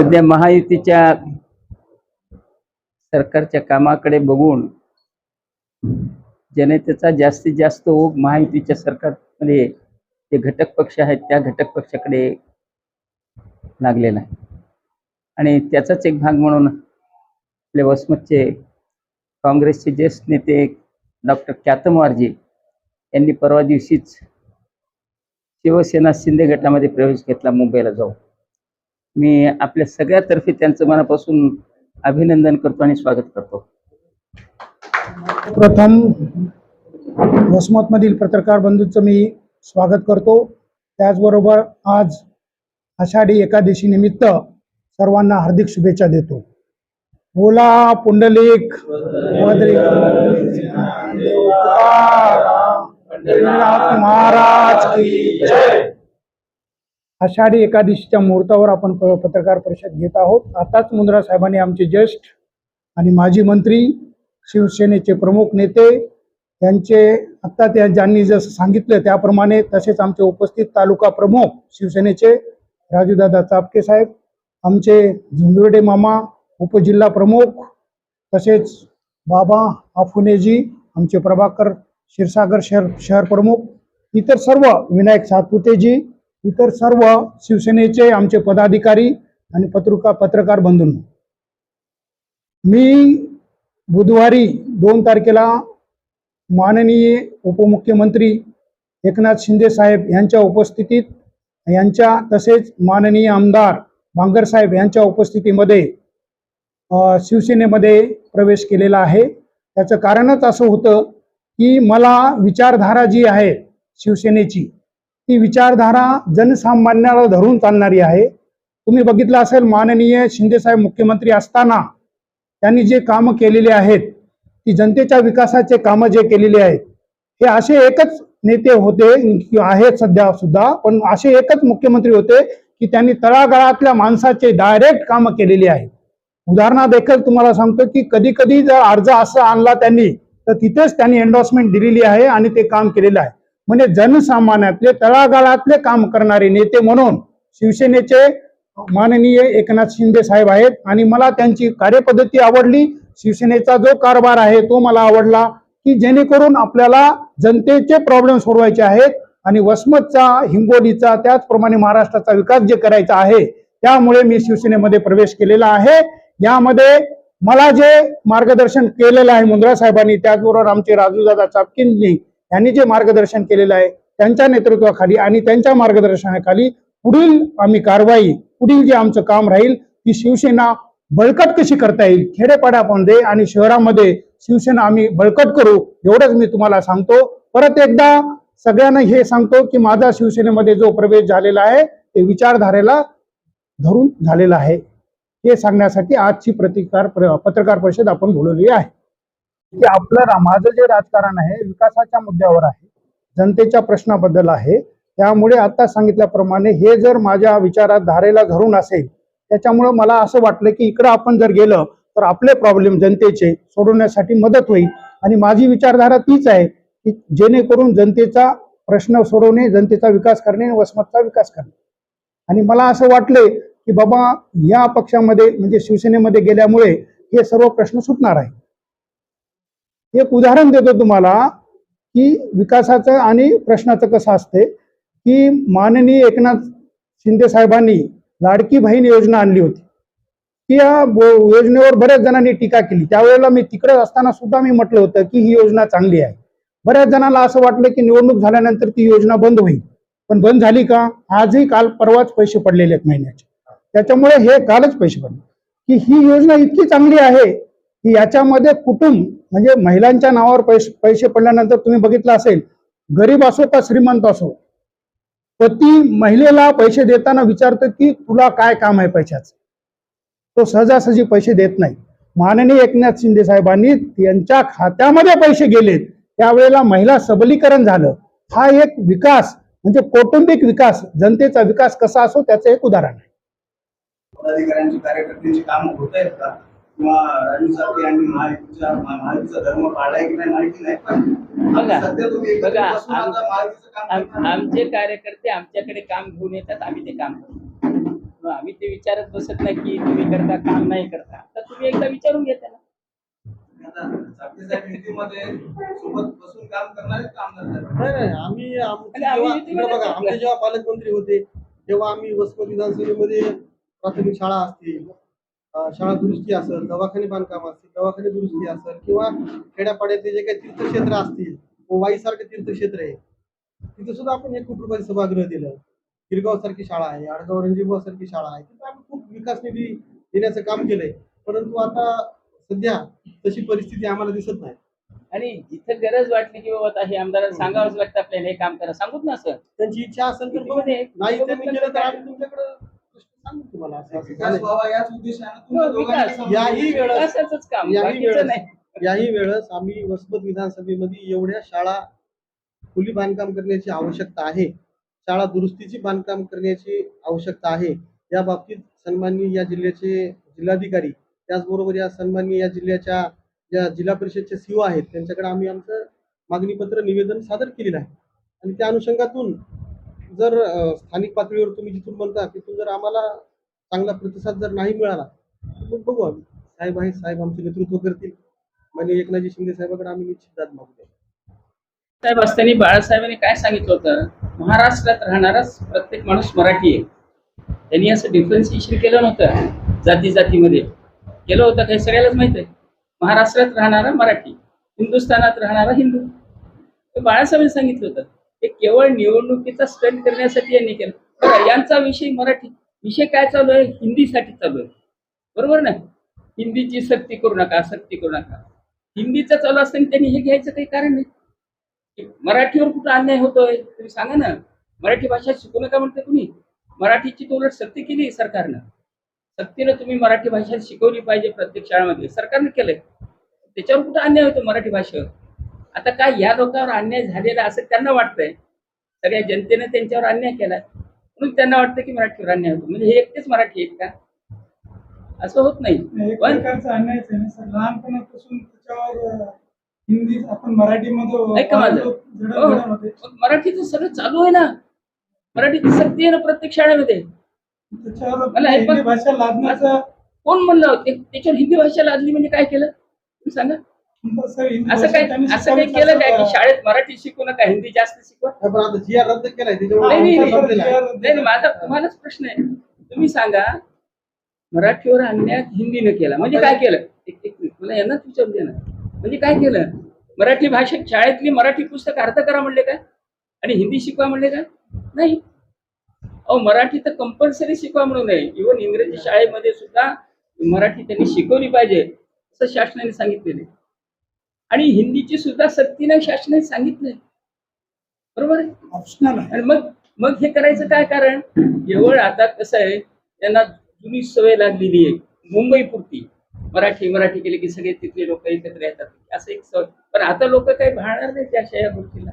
सध्या महायुतीच्या सरकारच्या कामाकडे बघून जनतेचा जास्तीत जास्त ओघ महायुतीच्या सरकारमध्ये जे घटक पक्ष आहेत त्या घटक पक्षाकडे लागलेला आहे. आणि त्याचाच एक भाग म्हणून आपले वसमतचे काँग्रेसचे ज्येष्ठ नेते डॉक्टर क्यातमवारजी यांनी परवा दिवशीच शिवसेना शिंदे गटामध्ये प्रवेश घेतला मुंबईला जाऊ मी आपल्या सगळ्यातर्फे त्यांचं मनापासून अभिनंदन करतो आणि स्वागत करतो. प्रथम वसमतमधील पत्रकार बंधूंचं मी स्वागत करतो. त्याचबरोबर आज आषाढी एकादशी निमित्त सर्वांना हार्दिक शुभेच्छा देतो. बोला पुंडलिक. महाराज की जय. आषाढी एकादशीच्या मुहूर्तावर आपण प- पत्रकार परिषद घेत आहोत. आताच मुंद्रा साहेबांनी आमचे ज्येष्ठ आणि माजी मंत्री शिवसेनेचे प्रमुख नेते यांचे आत्ता त्या ज्यांनी जसं सांगितलं त्याप्रमाणे तसेच आमचे उपस्थित तालुका प्रमुख शिवसेनेचे राजूदादा चापके साहेब आमचे झुंजवडे मामा उपजिल्हा प्रमुख तसेच बाबा आफुनेजी आमचे प्रभाकर क्षीरसागर शहर शहर प्रमुख इतर सर्व विनायक सातपुतेजी इतर सर्व शिवसेनेचे आमचे पदाधिकारी आणि पत्रिका पत्रकार बंधूंना मी बुधवारी दोन तारखेला माननीय उपमुख्यमंत्री एकनाथ शिंदे साहेब यांच्या उपस्थितीत यांच्या तसेच माननीय आमदार बांगर साहेब यांच्या उपस्थितीमध्ये शिवसेनेमध्ये प्रवेश केलेला आहे. त्याचं कारणच असं होतं की मला विचारधारा जी आहे शिवसेनेची ती विचारधारा जनसामान्याला धरून चालणारी आहे. तुम्ही बघितलं असेल माननीय शिंदेसाहेब मुख्यमंत्री असताना त्यांनी जे कामं केलेली आहेत ती जनतेच्या विकासाचे कामं जे केलेले आहेत हे असे एकच नेते होते आहेत सध्या सुद्धा पण असे एकच मुख्यमंत्री होते की त्यांनी तळागाळातल्या माणसाचे डायरेक्ट कामं केलेली आहेत. उदाहरणा देखील तुम्हाला सांगतो की कधी कधी जर अर्ज असा आणला त्यांनी तर तिथेच त्यांनी एन्डॉर्समेंट दिलेली आहे आणि ते काम केलेलं आहे. म्हणजे जनसामान्यातले तळागाळातले काम करणारे नेते म्हणून शिवसेनेचे माननीय एकनाथ शिंदे साहेब आहेत आणि मला त्यांची कार्यपद्धती आवडली. शिवसेनेचा जो कारभार आहे तो मला आवडला की जेणेकरून आपल्याला जनतेचे प्रॉब्लेम सोडवायचे आहेत आणि वसमतचा हिंगोलीचा त्याचप्रमाणे महाराष्ट्राचा विकास जे करायचा आहे त्यामुळे मी शिवसेनेमध्ये प्रवेश केलेला आहे. यामध्ये मला जे मार्गदर्शन केलेलं आहे मुंद्रा साहेबांनी त्याचबरोबर आमचे राजूदादा चापकींनी यांनी जे मार्गदर्शन केलेलं आहे त्यांच्या नेतृत्वाखाली आणि त्यांच्या मार्गदर्शनाखाली पुढील आम्ही कारवाई पुढील जे आमचं काम राहील ती शिवसेना बळकट कशी करता येईल खेडेपाड्यामध्ये आणि शहरामध्ये शिवसेना आम्ही बळकट करू एवढंच मी तुम्हाला सांगतो. परत एकदा सगळ्यांना हे सांगतो की माझा शिवसेनेमध्ये जो प्रवेश झालेला आहे ते विचारधारेला धरून झालेला आहे. हे सांगण्यासाठी आजची प्रतिकार पत्रकार परिषद आपण बोलवली आहे. की आपलं माझं जे राजकारण आहे विकासाच्या मुद्द्यावर आहे जनतेच्या प्रश्नाबद्दल आहे त्यामुळे आता सांगितल्याप्रमाणे हे जर माझ्या विचारात धारेला धरून असेल त्याच्यामुळे मला असं वाटलं की इकडं आपण जर गेलं तर आपले प्रॉब्लेम जनतेचे सोडवण्यासाठी मदत होईल. आणि माझी विचारधारा तीच आहे की जेणेकरून जनतेचा प्रश्न सोडवणे जनतेचा विकास करणे आणि वसमतचा विकास करणे. आणि मला असं वाटले की बाबा या पक्षामध्ये म्हणजे शिवसेनेमध्ये गेल्यामुळे हे सर्व प्रश्न सुटणार आहे एक उदाहरण देतो तुम्हाला की विकासाचं आणि प्रश्नाचं कसं असते की माननीय एकनाथ शिंदे साहेबांनी लाडकी बहीण योजना आणली होती. ती या योजनेवर बऱ्याच जणांनी टीका केली. त्यावेळेला मी तिकडे असताना सुद्धा मी म्हटलं होतं की ही योजना चांगली आहे. बऱ्याच जणांना असं वाटलं की निवडणूक झाल्यानंतर ती योजना बंद होईल. पण बंद झाली का? आजही काल परवाच पैसे पडलेले आहेत महिन्याचे. त्याच्यामुळे हे कालच पैसे पडले. की ही योजना इतकी चांगली आहे की याच्यामध्ये कुटुंब म्हणजे महिलांच्या नावावर पैसे पैसे पडल्यानंतर तुम्ही बघितलं असेल गरीब असो का श्रीमंत असो पती महिलेला पैसे देताना विचारतो की तुला काय काम आहे पैशाचं? तो सहजासहजी पैसे देत नाही. माननीय एकनाथ शिंदे साहेबांनी त्यांच्या खात्यामध्ये पैसे गेलेत. त्यावेळेला महिला सबलीकरण झालं. हा एक विकास म्हणजे कौटुंबिक विकास जनतेचा विकास कसा असो त्याचं एक उदाहरण आहे. पदाधिकाऱ्यांची कार्यकर्त्यांची काम होत आहेत का? किंवा राजू सारखे यांनी महायुतीचा महायुतीचा धर्म पाळलाय की नाही माहिती नाही पण बघा, सध्या तुम्ही एकत्र बघा, बसून आता आम- महायुतीचं काम आम- करताय. आमचे कार्यकर्ते आमच्याकडे काम घेऊन येतात आम्ही ते काम करतो मग आम्ही ते विचारत बसत नाही की तुम्ही करता काम नाही करता तर तुम्ही एकदा विचारून आता साहेब युतीमध्ये सोबत बसून काम करणारे कामगार साहेब नाही नाही आम्ही आमचे आणि आम्ही जेव्हा युतीमध्ये इकडे बघा टाकलं. आमचे जेव्हा पालकमंत्री होते तेव्हा आम्ही वसमत विधानसभेमध्ये प्राथमिक शाळा असतील अं, शाळा दुरुस्ती असेल दवाखाने बांधकाम असतील दवाखाने दुरुस्ती असेल किंवा खेड्यापाड्यातले जे काही तीर्थक्षेत्र असतील वाई सारखं तीर्थक्षेत्र आहे तिथे सुद्धा आपण एक कोटी रुपयाचं सभागृह दिलं. गिरगाव सारखी शाळा आहे आडगाव रणजीबुवा सारखी शाळा आहे तिथे आम्ही खूप विकास निधी देण्याचं काम केलंय. परंतु आता सध्या तशी परिस्थिती आम्हाला दिसत नाही. आणि जिथं गरज वाटली की बाबा आता हे आमदारांना सांगावंच लागतं आपल्याला हे काम करा. सांगूत ना सर. त्यांची इच्छा असेल तर नाही त्यांनी केलं तर आम्ही तुमच्याकडे याही वेळेस. नाही. याही वेळेस आम्ही वसमत विधानसभेमध्ये एवढ्या शाळा खुली बांधकाम करण्याची आवश्यकता आहे. शाळा दुरुस्तीची बांधकाम करण्याची आवश्यकता आहे. या बाबतीत सन्माननीय या जिल्ह्याचे जिल्हाधिकारी त्याचबरोबर या सन्माननीय या जिल्ह्याच्या ज्या जिल्हा परिषदचे सीओ आहेत त्यांच्याकडे आम्ही आमचं मागणीपत्र निवेदन सादर केलेलं आहे. आणि त्या अनुषंगातून जर स्थानिक पातळीवर तुम्ही जिथून म्हणता तिथून जर आम्हाला चांगला प्रतिसाद जर नाही मिळाला तर मग बघू आम्ही. साहेब आहे साहेब आमचे नेतृत्व करतील. म्हणजे एकनाथजी शिंदे साहेबांकडे आम्ही निश्चित दाद मागू साहेब असताना बाळासाहेबांनी काय सांगितलं होतं? महाराष्ट्रात राहणाराच प्रत्येक माणूस मराठी आहे. त्यांनी असं डिफरन्सिएशन केलं नव्हतं जाती जातीमध्ये केलं होतं काही सगळ्यालाच माहीत आहे. महाराष्ट्रात राहणारा मराठी हिंदुस्थानात राहणारा हिंदू. बाळासाहेबांनी सांगितलं होतं. हे केवळ निवडणुकीचा स्टंट करण्यासाठी यांनी केलं बघा यांचा विषय मराठी. विषय काय चालू आहे? हिंदीसाठी चालू आहे. बरोबर ना? हिंदीची सक्ती करू नका सक्ती करू नका. हिंदीचा चालू असताना त्यांनी हे घ्यायचं काही कारण नाही. मराठीवर कुठं अन्याय होतोय? तुम्ही सांगा ना. मराठी भाषा शिकू नका म्हणते तुम्ही. मराठीची तो उलट सक्ती केली सरकारनं. सक्तीनं तुम्ही मराठी भाषा शिकवली पाहिजे प्रत्येक शाळेमध्ये. सरकारनं केलंय. त्याच्यावर कुठं अन्याय होतो मराठी भाषेवर? आता काय या लोकांवर अन्याय झालेला असं त्यांना वाटतंय. सगळ्या जनतेने त्यांच्यावर अन्याय केलाय म्हणून त्यांना वाटतं की मराठीवर अन्याय होतो. म्हणजे हे एकटेच मराठी आहेत का? असं होत नाही. पण लहानपणापासून हिंदी आपण मराठीमध्ये वाढलो, हो. मराठीचं सगळं चालू आहे ना. मराठीची सक्ती आहे ना प्रत्येक शाळेमध्ये. मला हे भाषा लादण्याचा कोण म्हणलं त्याच्यावर हिंदी भाषा लादली म्हणजे काय केलं? तुम्ही सांगा. असं काही केलं काय की? शाळेत मराठी शिकू नका हिंदी जास्त शिकवा. नाही, पण आता जी आर रद्द केलाय त्याच्यामुळे नाही, माझा तुम्हालाच प्रश्न आहे. तुम्ही सांगा मराठीवर अन्याय हिंदीनं केला. म्हणजे काय केलं? एक एक मिनिट मला यांनाच विचारून दे ना. म्हणजे काय केलं? मराठी भाषेत शाळेतली मराठी पुस्तक अर्थ करा म्हणले काय? आणि हिंदी शिकवा म्हणले काय? नाही. अहो मराठी तर कंपल्सरी शिकवा म्हणून नाही. इव्हन इंग्रजी शाळेमध्ये सुद्धा मराठी त्यांनी शिकवली पाहिजे असं शासनाने सांगितलेले आणि हिंदीची सुद्धा सक्तीने शासनाने सांगितलंय बरोबर ऑप्शनल आणि मग मग हे करायचं काय कारण? केवळ आता कसं आहे त्यांना जुनी सवय लागलेली आहे. मुंबई पुरती. मराठी मराठी केले की सगळे तिथले लोक एकत्र येतात. असं एक सवय. पण आता लोक काही भाळणार नाही त्या अशा या गोष्टीला.